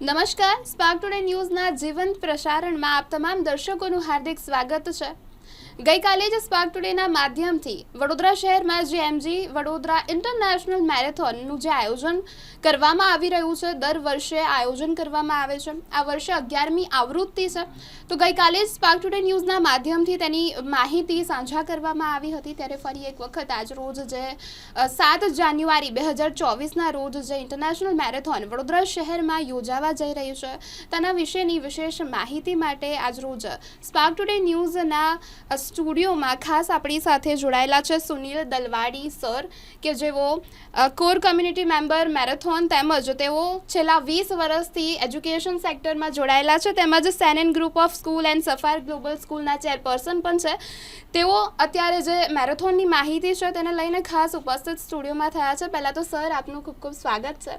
નમસ્કાર spark today ન્યૂઝના જીવંત પ્રસારણમાં આપ તમામ દર્શકોનું હાર્દિક સ્વાગત છે. ગઈકાલે જ સ્પાર્ક ટુડેના માધ્યમથી વડોદરા શહેરમાં જે એમજી વડોદરા ઇન્ટરનેશનલ મેરેથોનનું જે આયોજન કરવામાં આવી રહ્યું છે, દર વર્ષે આયોજન કરવામાં આવે છે. આ વર્ષે અગિયારમી આવૃત્તિ છે. તો ગઈકાલે જ સ્પાર્ક ટુડે ન્યૂઝના માધ્યમથી તેની માહિતી સાંઝા કરવામાં આવી હતી. ત્યારે ફરી એક વખત આજ રોજ જે સાત જાન્યુઆરી બે હજાર ચોવીસના રોજ જે ઇન્ટરનેશનલ મેરેથોન વડોદરા શહેરમાં યોજાવા જઈ રહ્યું છે. તેના વિશેની વિશેષ માહિતી માટે આજ રોજ સ્પાર્ક ટુડે ન્યૂઝના સ્ટુડિયોમાં ખાસ આપણી સાથે જોડાયેલા છે સુનિલ દલવાડી સર, કે જેઓ કોર કમ્યુનિટી મેમ્બર, મેરેથોન તેમજ તેઓ છેલ્લા વીસ વર્ષથી એજ્યુકેશન સેક્ટરમાં જોડાયેલા છે. તેમજ સેનેન ગ્રુપ ઓફ સ્કૂલ એન્ડ સફાર ગ્લોબલ સ્કૂલના ચેરપર્સન પણ છે. તેઓ અત્યારે જે મેરેથોનની માહિતી છે તેને લઈને ખાસ ઉપસ્થિત સ્ટુડિયોમાં થયા છે. પહેલાં તો સર, આપનું ખૂબ ખૂબ સ્વાગત છે.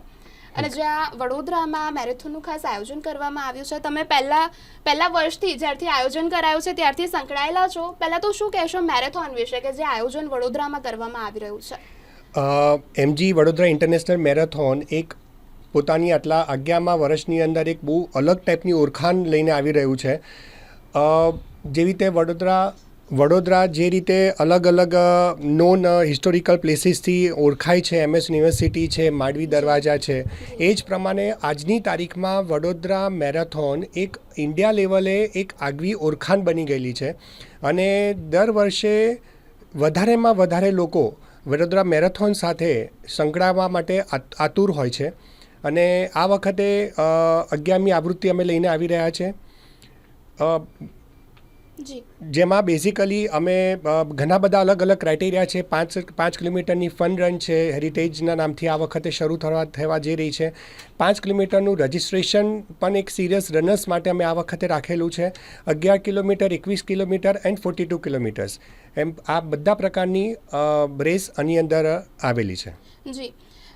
અને જ્યાં વડોદરામાં મેરેથોનનું ખાસ આયોજન કરવામાં આવ્યું છે, તમે પહેલા પહેલા વર્ષથી જ્યારથી આયોજન કરાયું છે, ત્યારથી સંકળાયેલા છો. પહેલાં તો શું કહેશો મેરેથોન વિશે કે જે આયોજન વડોદરામાં કરવામાં આવી રહ્યું છે? એમજી વડોદરા ઇન્ટરનેશનલ મેરેથોન એક પોતાની આટલા અગિયારમા વર્ષની અંદર એક બહુ અલગ ટાઈપની ઓળખાણ લઈને આવી રહ્યું છે. જેવી રીતે વડોદરા વડોદરા જે રીતે અલગ અલગ નોન હિસ્ટોરિકલ પ્લેસીસથી ઓળખાય છે એમએસ યુનિવર્સિટી છે, માંડવી દરવાજા છે, એ જ પ્રમાણે આજની તારીખમાં વડોદરા મેરેથોન એક ઇન્ડિયા લેવલે એક આગવી ઓળખાણ બની ગયેલી છે. અને દર વર્ષે વધારેમાં વધારે લોકો વડોદરા મેરેથોન સાથે સંકળાવવા માટે આત- આતુર હોય છે. અને આ વખતે અગિયારમી આવૃત્તિ અમે લઈને આવી રહ્યા છે. જેમાં બેઝિકલી અમે ઘણા બધા અલગ અલગ ક્રાઇટેરિયા છે. પાંચ પાંચ કિલોમીટરની ફન રન છે. હેરિટેજના નામથી આ વખતે શરૂ થવા થવા જઈ રહી છે. પાંચ કિલોમીટરનું રજિસ્ટ્રેશન પણ એક સિરિયસ રનર્સ માટે અમે આ વખતે રાખેલું છે. અગિયાર કિલોમીટર એકવીસ kilometre and forty two kilometres એમ આ બધા પ્રકારની રેસ આની અંદર આવેલી છે. જી.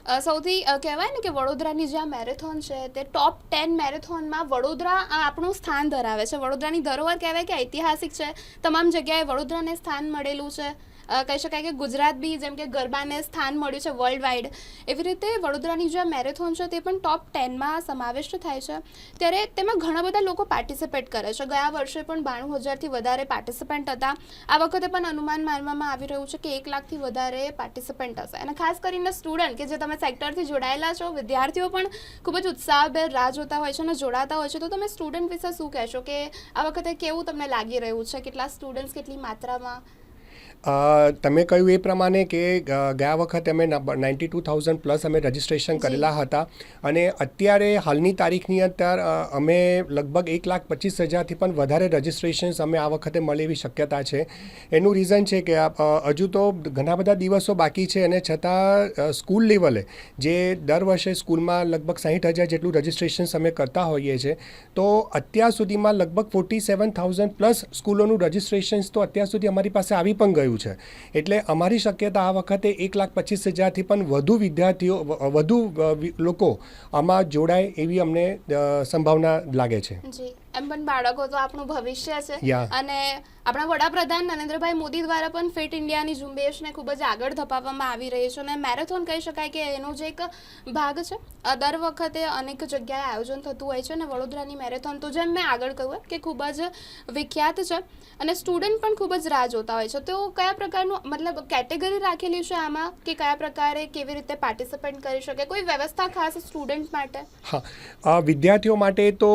સૌથી કહેવાય ને કે વડોદરાની જે આ મેરેથોન છે તે ટોપ ટેન મેરેથોનમાં વડોદરા આપણું સ્થાન ધરાવે છે. વડોદરાની ધરોહર કહેવાય કે ઐતિહાસિક છે. તમામ જગ્યાએ વડોદરાને સ્થાન મળેલું છે. કહી શકાય કે ગુજરાત બી જેમ કે ગરબાને સ્થાન મળ્યું છે વર્લ્ડ વાઇડ એવી રીતે વડોદરાની જે મેરેથોન છે તે પણ ટોપ ટેનમાં સમાવિષ્ટ થાય છે. ત્યારે તેમાં ઘણા બધા લોકો પાર્ટિસિપેટ કરે છે. ગયા વર્ષે પણ બાણું હજારથી વધારે પાર્ટિસિપન્ટ હતા. આ વખતે પણ અનુમાન માનવામાં આવી રહ્યું છે કે એક લાખથી વધારે પાર્ટિસિપન્ટ હશે. અને ખાસ કરીને સ્ટુડન્ટ કે જે તમે સેક્ટરથી જોડાયેલા છો, વિદ્યાર્થીઓ પણ ખૂબ જ ઉત્સાહભેર રાહ જોતા હોય છે અને જોડાતા હોય છે. તો તમે સ્ટુડન્ટ વિશે શું કહેશો? કે આ વખતે કેવું તમને લાગી રહ્યું છે? કેટલા સ્ટુડન્ટ્સ કેટલી માત્રામાં તમે કહ્યું એ પ્રમાણે કે ગયા વખત અમે નાઇન્ટી ટુ થાઉઝન્ડ પ્લસ અમે રજિસ્ટ્રેશન કરેલા હતા અને અત્યારે હાલની તારીખની અંદર અમે લગભગ એક લાખ પચીસ હજારથી પણ વધારે રજિસ્ટ્રેશન્સ અમે આ વખતે મળે એવી શક્યતા છે. એનું રીઝન છે કે હજુ તો ઘણા બધા દિવસો બાકી છે અને છતાં સ્કૂલ લેવલે જે દર વર્ષે સ્કૂલમાં લગભગ સાહીઠ હજાર જેટલું રજિસ્ટ્રેશન્સ અમે કરતા હોઈએ છીએ તો અત્યાર સુધીમાં લગભગ ફોર્ટી સેવન થાઉઝન્ડ પ્લસ સ્કૂલોનું રજિસ્ટ્રેશન્સ તો અત્યાર સુધી અમારી પાસે આવી પણ ગયું છે. એટલે અમારી શક્યતા આ વખતે એક લાખ પચીસ હજારથી પણ વધુ વિદ્યાર્થીઓ વધુ લોકો આમાં જોડાય એવી અમને સંભાવના લાગે છે. એમ પણ બાળકો તો આપણું ભવિષ્ય છે. અને આપણા વડાપ્રધાન નરેન્દ્રભાઈ મોદી દ્વારા પણ ફિટ ઇન્ડિયાની ઝુંબેશને ખૂબ જ આગળ ધપાવવામાં આવી રહી છે. અને મેરેથોન કહી શકાય કે એનો જે એક ભાગ છે. દર વખતે અનેક જગ્યાએ આયોજન થતું હોય છે અને વડોદરાની મેરેથોન તો જેમ મેં આગળ કહ્યું કે ખૂબ જ વિખ્યાત છે. અને સ્ટુડન્ટ પણ ખૂબ જ રાહ જોતા હોય છે. તો કયા પ્રકારનું મતલબ કેટેગરી રાખેલી છે આમાં કે કયા પ્રકારે કેવી રીતે પાર્ટિસિપેટ કરી શકે? કોઈ વ્યવસ્થા ખાસ સ્ટુડન્ટ માટે? હા. વિદ્યાર્થીઓ માટે તો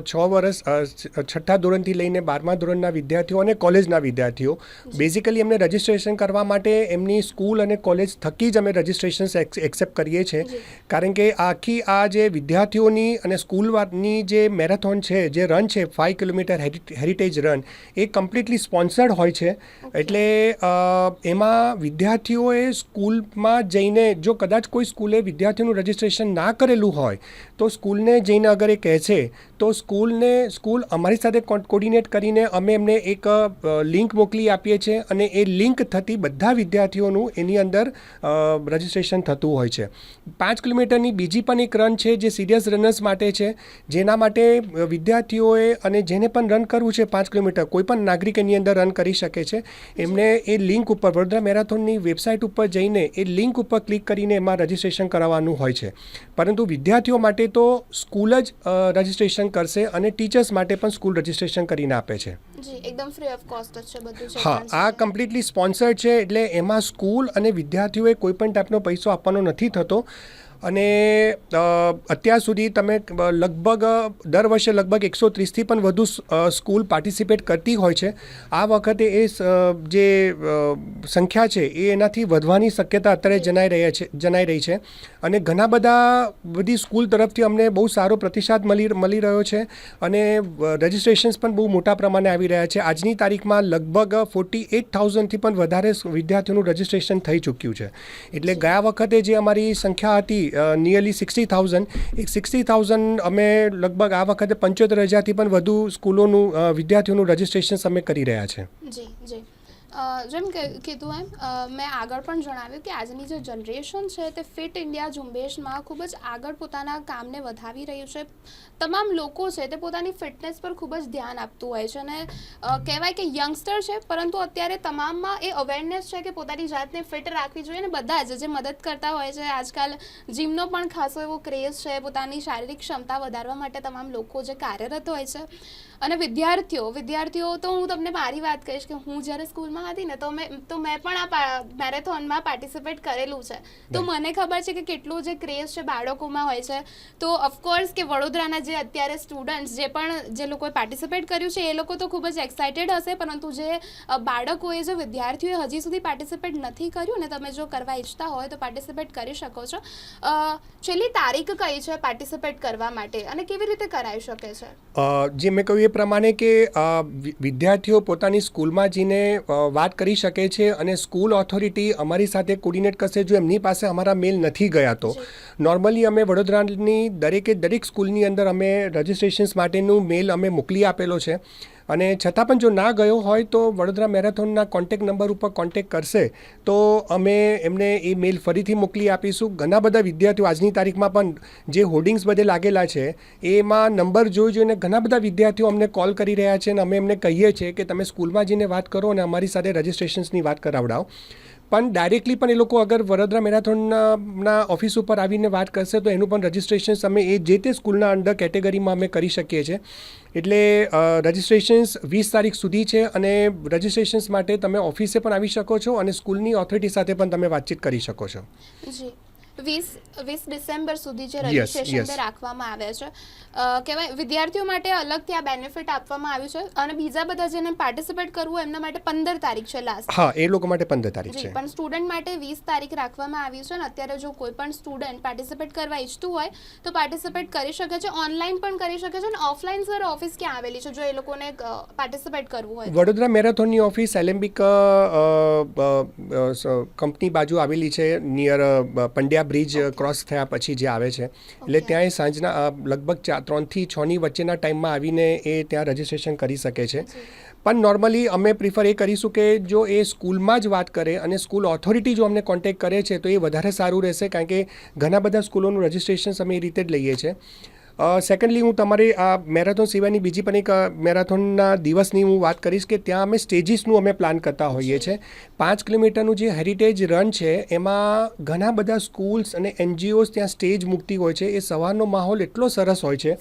છ વર્ષ છ- છઠ્ઠા ધોરણથી લઈને બારમા ધોરણના વિદ્યાર્થીઓ અને કોલેજના વિદ્યાર્થીઓ. બેઝિકલી એમને રજિસ્ટ્રેશન કરવા માટે એમની સ્કૂલ અને કોલેજ થકી જ અમે રજિસ્ટ્રેશન એક્સેપ્ટ કરીએ છીએ. કારણ કે આખી આ જે વિદ્યાર્થીઓની અને સ્કૂલની જે મેરેથોન છે જે રન છે ફાઇવ કિલોમીટર હેરિટેજ રન એ કમ્પ્લીટલી સ્પોન્સર્ડ હોય છે. એટલે એમાં વિદ્યાર્થીઓએ સ્કૂલમાં જઈને જો કદાચ કોઈ સ્કૂલે વિદ્યાર્થીઓનું રજિસ્ટ્રેશન ના કરેલું હોય તો સ્કૂલને જઈને અગર એ કહે છે તો સ્કૂલને સ્કૂલ અમારી સાથે કોર્ડિનેટ કરીને અમે એમને એક લિંક મોકલી આપીએ છીએ અને એ લિંક થતી બધા વિદ્યાર્થીઓનું એની અંદર રજિસ્ટ્રેશન થતું હોય છે. પાંચ કિલોમીટરની બીજી પણ એક રન છે જે સિરિયસ રનર્સ માટે છે જેના માટે વિદ્યાર્થીઓએ અને જેને પણ રન કરવું છે પાંચ કિલોમીટર કોઈ પણ નાગરિક એની અંદર રન કરી શકે છે એમને એ લિંક ઉપર વડોદરા મેરાથોનની વેબસાઇટ ઉપર જઈને એ લિંક ઉપર ક્લિક કરીને એમાં રજિસ્ટ્રેશન કરાવવાનું હોય છે. પરંતુ વિદ્યાર્થીઓ માટે તો સ્કૂલ જ અ, રજિસ્ટ્રેશન કરશે અને ટીચર્સ માટે પણ સ્કૂલ રજિસ્ટ્રેશન કરીને આપે છે. જી એકદમ ફ્રી ઓફ કોસ્ટ છે બધું છે હા આ કમ્પ્લીટલી સ્પોન્સર્ડ છે એટલે એમાં સ્કૂલ અને વિદ્યાર્થીઓએ કોઈ પણ ટાઈપનો પૈસો આપવાનો નથી થતો. અને અત્યાર સુધી તમે લગભગ દર વર્ષે લગભગ એકસો ત્રીસથી પણ વધુ સ્કૂલ પાર્ટિસિપેટ કરતી હોય છે. આ વખતે એ જે સંખ્યા છે એ એનાથી વધવાની શક્યતા અત્યારે જણાઈ રહ્યા છે જણાઈ રહી છે. અને ઘણા બધા બધી સ્કૂલ તરફથી અમને બહુ સારો પ્રતિસાદ મળી મળી રહ્યો છે. અને રજિસ્ટ્રેશન્સ પણ બહુ મોટા પ્રમાણે આવી રહ્યા છે. આજની તારીખમાં લગભગ ફોર્ટી એટ થાઉઝન્ડથી પણ વધારે વિદ્યાર્થીઓનું રજિસ્ટ્રેશન થઈ ચૂક્યું છે. એટલે ગયા વખતે જે અમારી સંખ્યા હતી નિયરલી સિક્સટી થાઉઝન્ડ એક સિક્સટી થાઉઝન્ડ અમે લગભગ આ વખતે પંચોતેર હજારથી પણ વધુ સ્કૂલોનું વિદ્યાર્થીઓનું રજિસ્ટ્રેશન અમે કરી રહ્યા છે. જી જી. જેમ કીધું એમ મેં આગળ પણ જણાવ્યું કે આજની જે જનરેશન છે તે ફિટ ઇન્ડિયા ઝુંબેશમાં ખૂબ જ આગળ પોતાના કામને વધાવી રહ્યું છે. તમામ લોકો છે તે પોતાની ફિટનેસ પર ખૂબ જ ધ્યાન આપતું હોય છે અને કહેવાય કે યંગસ્ટર છે, પરંતુ અત્યારે તમામમાં એ અવેરનેસ છે કે પોતાની જાતને ફિટ રાખવી જોઈએ અને બધા જ જે મદદ કરતા હોય છે. આજકાલ જીમનો પણ ખાસો એવો ક્રેઝ છે, પોતાની શારીરિક ક્ષમતા વધારવા માટે તમામ લોકો જે કાર્યરત હોય છે. અને વિદ્યાર્થીઓ વિદ્યાર્થીઓ તો હું તમને મારી વાત કહીશ કે હું જ્યારે સ્કૂલમાં હતી ને તો મેં તો મેં પણ આ મેરેથોનમાં પાર્ટિસિપેટ કરેલું છે. તો મને ખબર છે કે કેટલો જે ક્રેઝ છે બાળકોમાં હોય છે. તો ઓફકોર્સ કે વડોદરાના જે અત્યારે સ્ટુડન્ટ્સ જે પણ જે લોકોએ પાર્ટિસિપેટ કર્યું છે એ લોકો તો ખૂબ જ એક્સાઇટેડ હશે પરંતુ જે બાળકોએ જે વિદ્યાર્થીઓએ હજી સુધી પાર્ટિસિપેટ નથી કર્યું ને તમે જો કરવા ઈચ્છતા હોય તો પાર્ટિસિપેટ કરી શકો છો. છેલ્લી તારીખ કઈ છે પાર્ટિસિપેટ કરવા માટે? અને કેવી રીતે કરાઈ શકે છે? જે મેં કહ્યું એ પ્રમાણે કે વિદ્યાર્થીઓ પોતાની સ્કૂલમાં જઈને વાત કરી શકે છે અને સ્કૂલ ઓથોરિટી અમારી સાથે કોર્ડિનેટ કરશે જો એમની પાસે અમારા મેલ નથી ગયા તો. નોર્મલી અમે વડોદરાની દરેકે દરેક સ્કૂલની અંદર અમે રજિસ્ટ્રેશન્સ માટેનું મેલ અમે મોકલી આપેલો છે. અને છતાં પણ જો ના ગયો હોય તો વડોદરા મેરેથોનના કોન્ટેક નંબર ઉપર કોન્ટેક કરશે. તો અમે એમને એ મેલ ફરીથી મોકલી આપીશું. ઘણા બધા વિદ્યાર્થીઓ આજની તારીખમાં પણ જે હોર્ડિંગ્સ બધે લાગેલા છે, એમાં નંબર જોઈ જોઈને ઘણા બધા વિદ્યાર્થીઓ અમને કોલ કરી રહ્યા છે અને અમે એમને કહીએ છીએ કે તમે સ્કૂલમાં જઈને વાત કરો અને અમારી સાથે રજિસ્ટ્રેશન્સની વાત કરાવડાવો. પણ ડાયરેક્ટલી પણ એ લોકો અગર વડોદરા મેરાથોનના ઓફિસ ઉપર આવીને વાત કરશે તો એનું પણ રજિસ્ટ્રેશન અમે એ જે તે સ્કૂલના અંડર કેટેગરીમાં અમે કરી શકીએ છીએ. એટલે રજિસ્ટ્રેશન્સ વીસ તારીખ સુધી છે અને રજિસ્ટ્રેશન્સ માટે તમે ઓફિસે પણ આવી શકો છો અને સ્કૂલની ઓથોરિટી સાથે પણ તમે વાતચીત કરી શકો છો. જી. વીસ વીસ ડિસેમ્બર સુધી જે રજીસ્ટ્રેશન રાખવામાં આવે છે. કહેવાય વિદ્યાર્થીઓ માટે અલગથી આ બેનિફિટ આપવામાં આવ્યું છે અને બીજા બધા જેને પાર્ટિસિપેટ કરવું એમના માટે પંદર તારીખ છે લાસ્ટ હા એ લોકો માટે પંદર તારીખ છે. પણ સ્ટુડન્ટ માટે વીસ તારીખ રાખવામાં આવ્યું છે અને અત્યારે જો કોઈ પણ સ્ટુડન્ટ પાર્ટિસિપેટ કરવા ઈચ્છતું હોય તો પાર્ટિસિપેટ કરી શકે છે ઓનલાઈન પણ કરી શકે છે અને ઓફલાઈન સર ઓફિસ ક્યાં આવેલી છે જો એ લોકોને પાર્ટિસિપેટ કરવું હોય વડોદરા મેરેથોનની ઓફિસ એલેમ્બિક કંપની બાજુ આવેલી છે નિયર પંડ્યા બ્રિજ ક્રોસ થયા પછી જે આવે છે. એટલે ત્યાં એ સાંજના લગભગ ચાર ત્રણથી છની વચ્ચેના ટાઈમમાં આવીને એ ત્યાં રજિસ્ટ્રેશન કરી શકે છે. પણ નોર્મલી અમે પ્રિફર એ કરીશું કે જો એ સ્કૂલમાં જ વાત કરે અને સ્કૂલ ઓથોરિટી જો અમને કોન્ટેક્ટ કરે છે તો એ વધારે સારું રહેશે કારણ કે ઘણા બધા સ્કૂલોનું રજિસ્ટ્રેશન અમે એ રીતે જ લઈએ છીએ. સેકન્ડલી હું તમારી આ મેરેથોન સિવાયની બીજી પણ એક મેરાથોનના દિવસની હું વાત કરીશ કે ત્યાં અમે સ્ટેજીસનું અમે પ્લાન કરતા હોઈએ છીએ પાંચ કિલોમીટરનું જે હેરિટેજ રન છે એમાં ઘણા બધા સ્કૂલ્સ અને એનજીઓઝ ત્યાં સ્ટેજ મૂકતી હોય છે. એ સવારનો માહોલ એટલો સરસ હોય છે.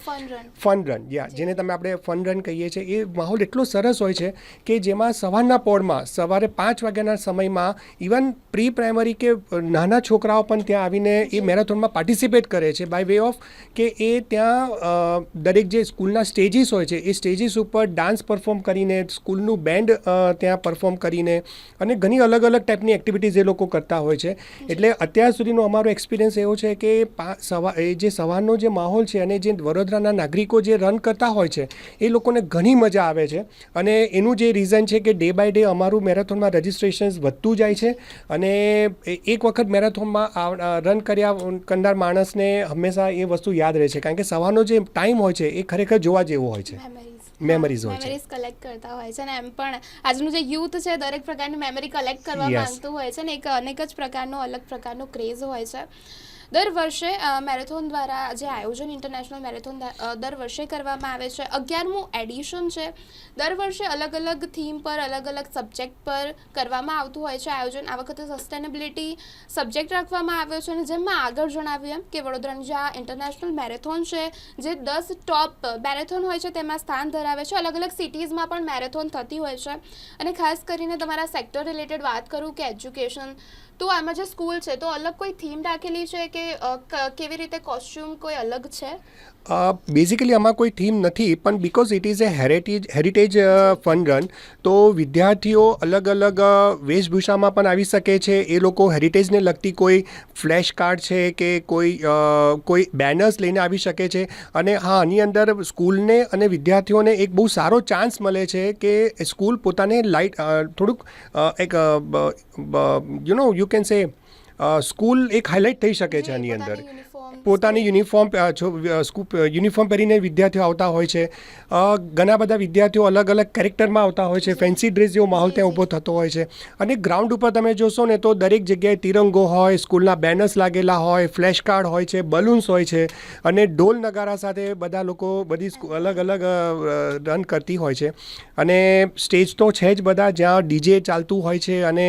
ફન રન યા જેને તમે આપણે ફન રન કહીએ છીએ. એ માહોલ એટલો સરસ હોય છે કે જેમાં સવારના પોળમાં સવારે પાંચ વાગ્યાના સમયમાં ઇવન પ્રી પ્રાઇમરી કે નાના છોકરાઓ પણ ત્યાં આવીને એ મેરેથોનમાં પાર્ટિસિપેટ કરે છે બાય વે ઓફ કે એ ત્યાં અ, દરેક જે સ્કૂલના સ્ટેજીસ હોય છે એ સ્ટેજીસ ઉપર ડાન્સ પરફોર્મ કરીને સ્કૂલનું બેન્ડ ત્યાં પરફોર્મ કરીને અને ઘણી અલગ અલગ ટાઈપની એક્ટિવિટીઝ એ લોકો કરતા હોય છે. એટલે અત્યાર સુધીનો અમારો એક્સપિરિયન્સ એવો છે કે સવા એ જે સવારનો જે માહોલ છે અને જે વડોદરાના નાગરિકો જે રન કરતા હોય છે એ લોકોને ઘણી મજા આવે છે. અને એનું જે રીઝન છે કે ડે બાય ડે અમારું મેરેથોનમાં રજિસ્ટ્રેશન્સ વધતું જાય છે અને એક વખત મેરેથોનમાં રન કર્યા કરનાર માણસને હંમેશા એ વસ્તુ યાદ રહે છે. કારણ કે સવારનો જે ટાઈમ હોય છે એ ખરેખર જોવા જેવો હોય છે મેમરીઝ હોય છે. મેમરીઝ કલેક્ટ કરતા હોય છે ને એમ પણ આજનું જે યુથ છે દરેક પ્રકારની મેમરી કલેક્ટ કરવા. માંગતું હોય છે ને એક અનેક જ પ્રકારનો અલગ પ્રકારનો ક્રેઝ હોય છે દર વર્ષે મેરેથોન દ્વારા જે આયોજન ઇન્ટરનેશનલ મેરેથોન દર વર્ષે કરવામાં આવે છે. અગિયારમું એડિશન છે. દર વર્ષે અલગ અલગ થીમ પર, અલગ અલગ સબ્જેક્ટ પર કરવામાં આવતું હોય છે આયોજન. આ વખતે સસ્ટેનેબિલિટી સબ્જેક્ટ રાખવામાં આવ્યો છે અને જેમ આગળ જણાવ્યું એમ કે વડોદરાની જે આ ઇન્ટરનેશનલ મેરેથોન છે, જે દસ ટોપ મેરેથોન હોય છે તેમાં સ્થાન ધરાવે છે. અલગ અલગ સિટીઝમાં પણ મેરેથોન થતી હોય છે. અને ખાસ કરીને તમારા સેક્ટર રિલેટેડ વાત કરું કે એજ્યુકેશન તો આમાં જે સ્કૂલ છે, તો અલગ કોઈ થીમ રાખેલી છે કે કેવી રીતે કોસ્ચ્યુમ કોઈ અલગ છે? બેઝિકલી આમાં કોઈ થીમ નથી પણ because it is a heritage heritage fun run તો વિદ્યાર્થીઓ અલગ અલગ વેશભૂષામાં પણ આવી શકે છે. એ લોકો હેરિટેજને લગતી કોઈ ફ્લેશ કાર્ડ છે કે કોઈ કોઈ બેનર્સ લઈને આવી શકે છે. અને હા આની અંદર સ્કૂલને અને વિદ્યાર્થીઓને એક બહુ સારો ચાન્સ મળે છે કે સ્કૂલ પોતાને લાઇટ થોડુંક એક you know you can say school એક હાઇલાઇટ થઈ શકે છે આની અંદર. પોતાની યુનિફોર્મ યુનિફોર્મ પહેરીને વિદ્યાર્થીઓ આવતા હોય છે. ઘણા બધા વિદ્યાર્થીઓ અલગ અલગ કેરેક્ટરમાં આવતા હોય છે. ફેન્સી ડ્રેસ જેવો માહોલ ત્યાં ઊભો થતો હોય છે. અને ગ્રાઉન્ડ ઉપર તમે જોશો ને તો દરેક જગ્યાએ તિરંગો હોય સ્કૂલના બેનર્સ લાગેલા હોય ફ્લેશ કાર્ડ હોય છે બલૂન્સ હોય છે અને ઢોલ નગારા સાથે બધા લોકો બધી અલગ અલગ રન કરતી હોય છે. અને સ્ટેજ તો છે જ બધા જ્યાં ડીજે ચાલતું હોય છે અને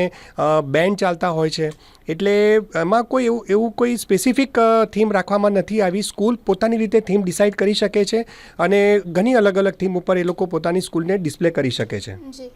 બેન્ડ ચાલતા હોય છે. એટલે એમાં કોઈ એવું એવું કોઈ સ્પેસિફિક થીમ રાખવામાં નથી આવી. સ્કૂલ પોતાની રીતે થીમ ડિસાઇડ કરી શકે છે અને ઘણી અલગ અલગ થીમ ઉપર એ લોકો પોતાની સ્કૂલને ડિસ્પ્લે કરી શકે છે. જી.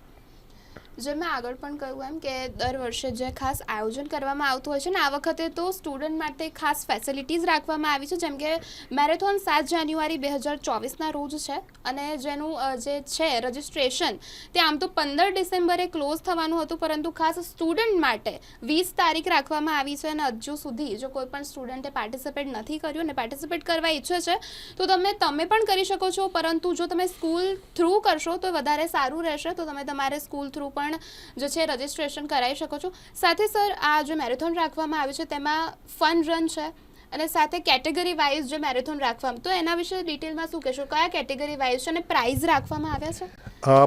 જે મેં આગળ પણ કહ્યું એમ કે દર વર્ષે જે ખાસ આયોજન કરવામાં આવતું હોય છે ને, આ વખતે તો સ્ટુડન્ટ માટે ખાસ ફેસિલિટીઝ રાખવામાં આવી છે. જેમ કે મેરેથોન સાત જાન્યુઆરી બે હજાર ચોવીસના રોજ છે અને જેનું જે છે રજિસ્ટ્રેશન તે આમ તો પંદર ડિસેમ્બરે ક્લોઝ થવાનું હતું, પરંતુ ખાસ સ્ટુડન્ટ માટે વીસ તારીખ રાખવામાં આવી છે અને હજુ સુધી જો કોઈ પણ સ્ટુડન્ટે પાર્ટિસિપેટ નથી કર્યું અને પાર્ટિસિપેટ કરવા ઈચ્છે છે, તો તમે તમે પણ કરી શકો છો. પરંતુ જો તમે સ્કૂલ થ્રુ કરશો તો વધારે સારું રહેશે. તો તમે તમારે સ્કૂલ થ્રુ પણ જે છે રજિસ્ટ્રેશન કરાવી શકો છો. સાથે સર આ જે મેરેથોન રાખવામાં આવ્યું છે તેમાં ફન રન છે અને સાથે કેટેગરી વાઇઝ જે મેરેથોન રાખવામાં તો એના વિશે ડિટેલમાં શું કહેશો? કયા કેટેગરી વાઇઝ છે અને પ્રાઇઝ રાખવામાં આવ્યા છે?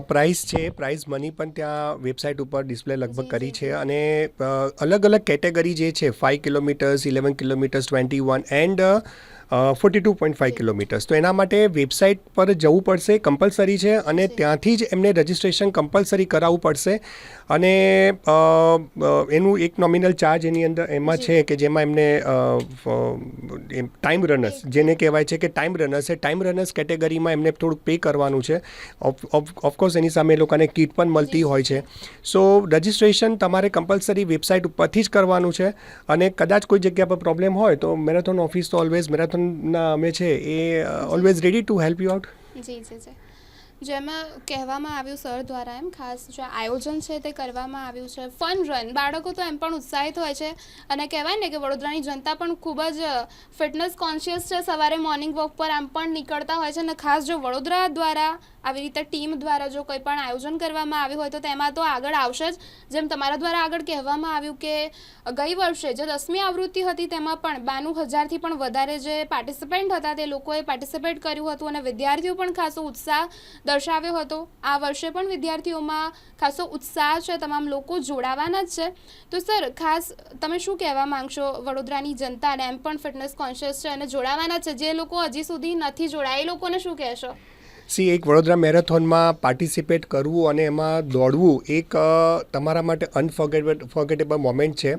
પ્રાઇસ છે પ્રાઇઝ મની પણ ત્યાં વેબસાઇટ ઉપર ડિસ્પ્લે લગભગ કરી છે અને અલગ અલગ કેટેગરી જે છે five kilometres eleven kilometres twenty one and forty two point five kilometres. તો એના માટે વેબસાઇટ પર જવું પડશે કમ્પલસરી છે અને ત્યાંથી જ એમને રજિસ્ટ્રેશન કમ્પલસરી કરાવવું પડશે. અને એનું એક નોમિનલ ચાર્જ એની અંદર એમાં છે કે જેમાં એમને ટાઈમ રનર્સ જેને કહેવાય છે કે ટાઈમ રનર્સ છે. ટાઈમ રનર્સ કેટેગરીમાં એમને થોડુંક પે કરવાનું છે. ઓફકોર્સ એની સામે એ લોકોને કીટ પણ મળતી હોય છે. સો રજિસ્ટ્રેશન તમારે કમ્પલસરી વેબસાઇટ ઉપરથી જ કરવાનું છે. અને કદાચ કોઈ જગ્યા પર પ્રોબ્લેમ હોય તો મેરેથોન ઓફિસ તો ઓલવેઝ મેરેથોનના અમે છે, એ always ready to help you out જી જી જી. જેમાં કહેવામાં આવ્યું સર દ્વારા એમ, ખાસ જે આયોજન છે તે કરવામાં આવ્યું છે ફન રન બાળકો તો એમ પણ ઉત્સાહિત હોય છે. અને કહેવાય ને કે વડોદરાની જનતા પણ ખૂબ જ ફિટનેસ કોન્શિયસ છે. સવારે મોર્નિંગ વોક પર આમ પણ નીકળતા હોય છે. અને ખાસ જો વડોદરા દ્વારા આવી રીતે ટીમ દ્વારા જો કોઈ પણ આયોજન કરવામાં આવ્યું હોય તો તેમાં તો આગળ આવશે જ. જેમ તમારા દ્વારા આગળ કહેવામાં આવ્યું કે ગઈ વર્ષે જે દસમી આવૃત્તિ હતી તેમાં પણ બાનું હજારથી પણ વધારે જે પાર્ટિસિપન્ટ હતા તે લોકોએ પાર્ટિસિપેટ કર્યું હતું અને વિદ્યાર્થીઓ પણ ખાસો ઉત્સાહ દર્શાવ્યો હતો. આ વર્ષે પણ વિદ્યાર્થીઓમાં ખાસો ઉત્સાહ છે, તમામ લોકો જોડાવાના જ છે. તો સર, ખાસ તમે શું કહેવા માંગશો? વડોદરાની જનતાને એમ પણ ફિટનેસ કોન્શિયસ છે અને જોડાવાના છે. જે લોકો હજી સુધી નથી જોડાયા, એ લોકોને શું કહેશો? સી એક વડોદરા મેરેથોનમાં પાર્ટિસિપેટ કરવું અને એમાં દોડવું એક તમારા માટે અનફોર્ગેટેબલ ફોર્ગેટેબલ મોમેન્ટ છે.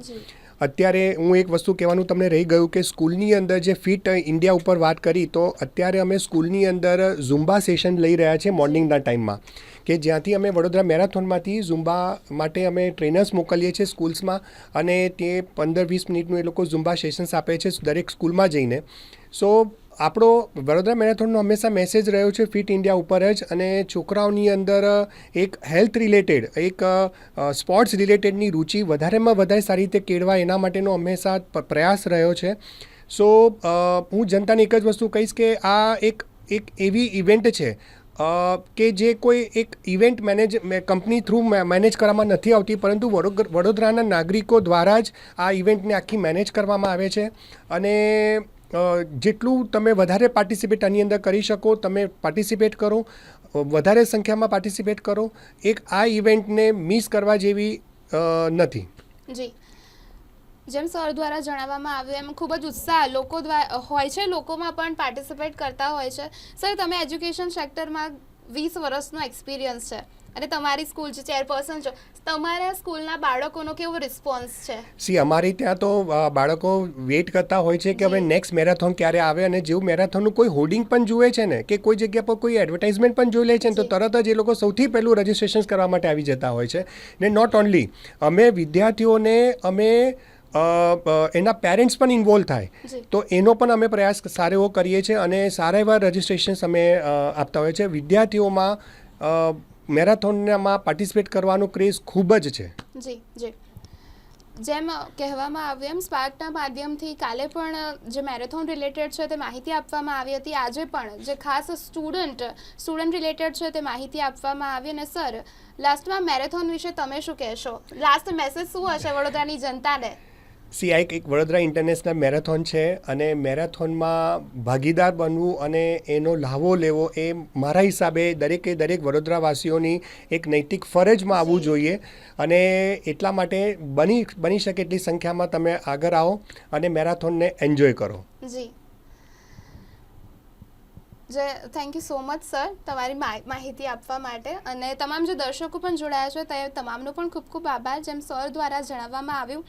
અત્યારે હું એક વસ્તુ કહેવાનું તમને રહી ગયું કે સ્કૂલની અંદર જે ફિટ ઇન્ડિયા ઉપર વાત કરી તો અત્યારે અમે સ્કૂલની અંદર ઝુમ્બા સેશન લઈ રહ્યા છીએ મોર્નિંગના ટાઈમમાં. કે જ્યાંથી અમે વડોદરા મેરાથોનમાંથી ઝુમ્બા માટે અમે ટ્રેનર્સ મોકલીએ છીએ સ્કૂલ્સમાં અને તે પંદર વીસ મિનિટનું એ લોકો ઝુમ્બા સેશન્સ આપે છે દરેક સ્કૂલમાં જઈને. સો આપણો વડોદરા મેરેથોનનો હંમેશા મેસેજ રહ્યો છે ફિટ ઇન્ડિયા ઉપર જ અને છોકરાઓની અંદર એક હેલ્થ રિલેટેડ એક સ્પોર્ટ્સ રિલેટેડની રુચિ વધારેમાં વધારે સારી રીતે કેળવાય એના માટેનો હંમેશા પ્રયાસ રહ્યો છે. સો હું જનતાને એક જ વસ્તુ કહીશ કે આ એક એક એવી ઇવેન્ટ છે કે જે કોઈ એક event manage company through manage કરવામાં નથી આવતી, પરંતુ વડોદરાના નાગરિકો દ્વારા જ આ ઇવેન્ટને આખી મેનેજ કરવામાં આવે છે. અને જેટલું તમે વધારે પાર્ટિસિપેટ આની અંદર કરી શકો, તમે પાર્ટિસિપેટ કરો વધારે સંખ્યામાં પાર્ટિસિપેટ કરો. એક આ ઇવેન્ટને મિસ કરવા જેવી નથી. જી. જેમ સર દ્વારા જણાવવામાં આવ્યું, એમ ખૂબ જ ઉત્સાહ લોકો દ્વારા હોય છે, લોકોમાં પણ પાર્ટિસિપેટ કરતા હોય છે. સર, તમે એજ્યુકેશન સેક્ટરમાં વીસ વર્ષનો એક્સપિરિયન્સ છે. અને તમારી સ્કૂલ છે ચેરપર્સન છો તમારા સ્કૂલના બાળકોનો કેવો રિસ્પોન્સ છે? સી અમારી ત્યાં તો બાળકો વેઇટ કરતા હોય છે કે હવે જી. નેક્સ્ટ મેરેથોન ક્યારે આવે અને જેવું મેરેથોનનું કોઈ હોર્ડિંગ પણ જુએ છે ને કે કોઈ જગ્યા પર કોઈ એડવર્ટાઇઝમેન્ટ પણ જોઈ લે છે ને તો તરત જ એ લોકો સૌથી પહેલું રજિસ્ટ્રેશન કરવા માટે આવી જતા હોય છે. ને નોટ ઓનલી અમે વિદ્યાર્થીઓને અમે એના પેરેન્ટ્સ પણ ઇન્વોલ્વ થાય. તો એનો પણ અમે પ્રયાસ સારો એવો કરીએ છીએ અને સારા એવા રજિસ્ટ્રેશન્સ અમે આપતા હોય છે વિદ્યાર્થીઓમાં મેરેથોનમાં પાર્ટિસિપેટ કરવાનો ક્રેઝ ખૂબ જ છે. જી જી. જેમ કહેવામાં આવ્યું એમ સ્પાર્કના માધ્યમથી કાલે પણ જે મેરેથોન રિલેટેડ છે તે માહિતી આપવામાં આવી હતી. આજે પણ જે ખાસ સ્ટુડન્ટ સ્ટુડન્ટ રિલેટેડ છે તે માહિતી આપવામાં આવી અને સર લાસ્ટમાં મેરેથોન વિશે તમે શું કહેશો? લાસ્ટ મેસેજ શું હશે વડોદરાની જનતાને? સી આ એક વડોદરા ઇન્ટરનેશનલ મેરેથોન છે અને મેરેથોનમાં ભાગીદાર બનવું અને એનો લાભો લેવો એ મારા હિસાબે દરેકે દરેક વડોદરાવાસીઓની એક નૈતિક ફરજમાં આવવું જોઈએ અને એટલા માટે બની બની શકે એટલી સંખ્યામાં તમે આગળ આવો અને મેરાથોનને એન્જોય કરો. જી. જે thank you so much sir તમારી માહિતી આપવા માટે અને તમામ જે દર્શકો પણ જોડાયા છે, તે તમામનો પણ ખૂબ ખૂબ આભાર, જેમ સર દ્વારા જણાવવામાં આવ્યું.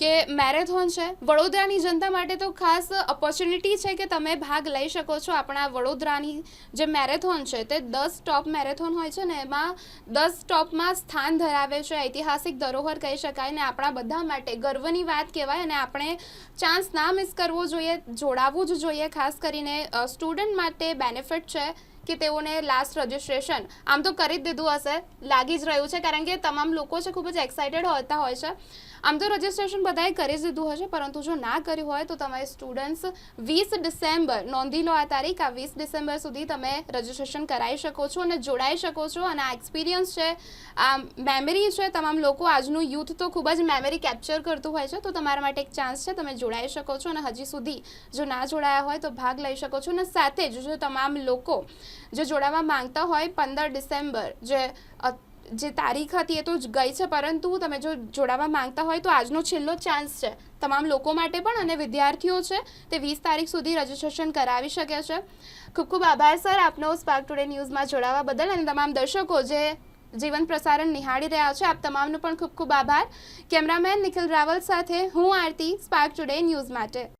કે મેરેથોન છે. વડોદરાની જનતા માટે તો ખાસ ઓપોર્ચ્યુનિટી છે કે તમે ભાગ લઈ શકો છો આપણા વડોદરાની જે મેરેથોન છે તે દસ ટોપ મેરેથોન હોય છે ને એમાં દસ ટોપમાં સ્થાન ધરાવે છે. ઐતિહાસિક ધરોહર કહી શકાય ને આપણા બધા માટે ગર્વની વાત કહેવાય અને આપણે ચાન્સ ના મિસ કરવો જોઈએ, જોડાવવું જ જોઈએ ખાસ કરીને સ્ટુડન્ટ માટે બેનિફિટ છે કે તેઓને લાસ્ટ રજિસ્ટ્રેશન આમ તો કરી જ દીધું હશે. લાગી જ રહ્યું છે કારણ કે તમામ લોકો છે ખૂબ જ એક્સાઇટેડ હોતા હોય છે. આમ તો રજીસ્ટ્રેશન બધાએ કરી દીધું હશે, પરંતુ જો ના કર્યું હોય તો તમારે સ્ટુડન્ટ્સ વીસ ડિસેમ્બર નોંધી લો આ તારીખ, આ વીસ ડિસેમ્બર સુધી તમે રજીસ્ટ્રેશન કરાવી શકો છો અને જોડાઈ શકો છો. અને આ એક્સપિરિયન્સ છે, આ મેમરી છે, તમામ લોકો આજનું યુથ તો ખૂબ જ મેમરી કેપ્ચર કરતું હોય છે, તો તમારા માટે એક ચાન્સ છે, તમે જોડાઈ શકો છો અને હજી સુધી જો ના જોડાયા હોય તો ભાગ લઈ શકો છો. અને સાથે જ જો તમામ લોકો જો જોડાવા માંગતા હોય પંદર ડિસેમ્બર જે જે તારીખ હતી એ તો ગઈ છે, પરંતુ તમે જો જોડાવા માંગતા હોય તો આજનો છેલ્લો ચાન્સ છે. તમામ લોકો માટે પણ અને વિદ્યાર્થીઓ છે, તે વીસ તારીખ સુધી રજીસ્ટ્રેશન કરાવી શકે છે. ખૂબ ખૂબ આભાર, સર. આપનો સ્પાર્ક ટુડે ન્યૂઝમાં જોડાવા બદલ અને તમામ દર્શકો જે જીવન પ્રસારણ નિહાળી રહ્યા છે, આપ તમામનો પણ ખૂબ ખૂબ આભાર. કેમેરામેન નિખિલ રાવલ સાથે હું આરતી સ્પાર્ક ટુડે ન્યૂઝ માટે.